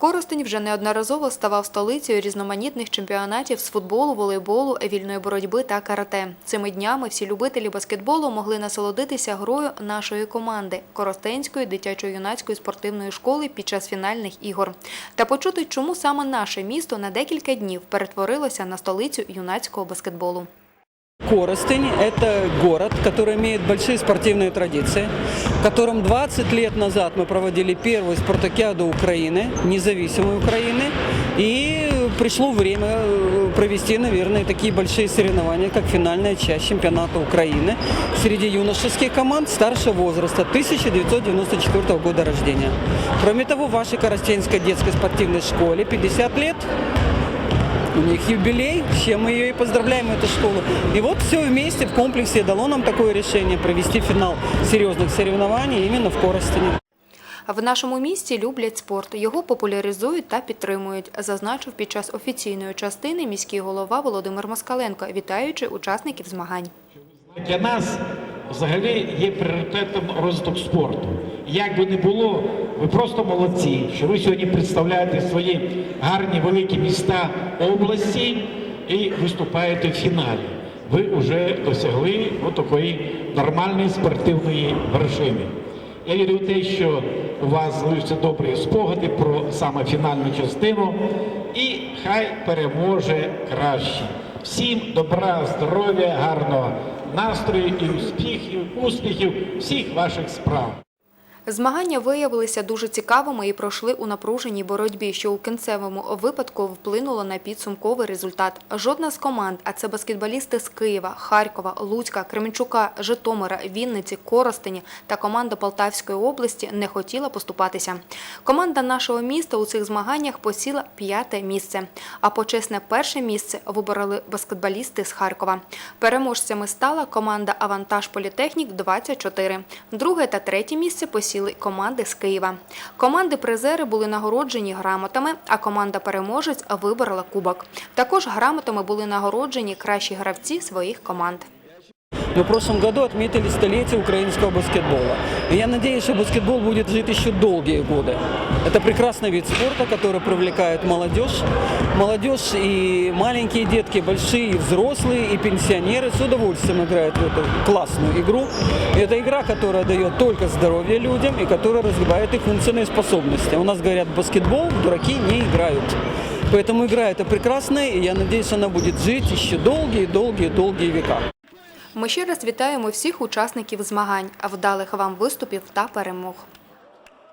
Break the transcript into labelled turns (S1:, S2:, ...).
S1: Коростень вже неодноразово ставав столицею різноманітних чемпіонатів з футболу, волейболу, вільної боротьби та карате. Цими днями всі любителі баскетболу могли насолодитися грою нашої команди Коростенської дитячо-юнацької спортивної школи під час фінальних ігор та почути, чому саме наше місто на декілька днів перетворилося на столицю юнацького баскетболу.
S2: Коростень – это город, который имеет большие спортивные традиции, в котором 20 лет назад мы проводили первую спартакиаду Украины, независимой Украины, и пришло время э, провести, наверное, такие большие соревнования, как финальная часть чемпионата Украины среди юношеских команд старшего возраста 1994 года рождения. Кроме того, в вашей Коростенской детской спортивной школе 50 лет у них юбилей, с чем мы ее и поздравляем, эту школу. И вот все вместе в комплексе дало нам такое решение провести финал серьезных соревнований именно в Коростене.
S1: В нашому місті люблять спорт, його популяризують та підтримують, зазначив під час офіційної частини міський голова Володимир Москаленко, вітаючи учасників змагань.
S3: Для нас взагалі є пріоритетом розвиток спорту. Як би не було, ви просто молодці, що ви сьогодні представляєте свої гарні великі міста області і виступаєте в фіналі. Ви вже досягли такої нормальної спортивної вершини. Я вірю в те, що у вас залишаться добрі спогади про саме фінальну частину, і хай переможе краще. Всім добра, здоров'я, гарного настрою і успіхів, успіхів всіх ваших справ.
S1: Змагання виявилися дуже цікавими і пройшли у напруженій боротьбі, що у кінцевому випадку вплинуло на підсумковий результат. Жодна з команд, а це баскетболісти з Києва, Харкова, Луцька, Кременчука, Житомира, Вінниці, Коростені та команда Полтавської області не хотіла поступатися. Команда нашого міста у цих змаганнях посіла п'яте місце. А почесне перше місце вибороли баскетболісти з Харкова. Переможцями стала команда Авантаж Політехнік 24. Друге та третє місце посіли команди з Києва. Команди-призери були нагороджені грамотами, а команда-переможець виборола кубок. Також грамотами були нагороджені кращі гравці своїх команд.
S2: Мы в прошлом году отметили столетие украинского баскетбола. И я надеюсь, что баскетбол будет жить еще долгие годы. Это прекрасный вид спорта, который привлекает молодежь. Молодежь и маленькие детки, большие, и взрослые, и пенсионеры с удовольствием играют в эту классную игру. И это игра, которая дает только здоровье людям и которая развивает их умственные способности. У нас говорят, баскетбол дураки не играют. Поэтому игра эта прекрасная, и я надеюсь, она будет жить еще долгие-долгие-долгие века.
S1: Ми ще раз вітаємо всіх учасників змагань, вдалих вам виступів та перемог.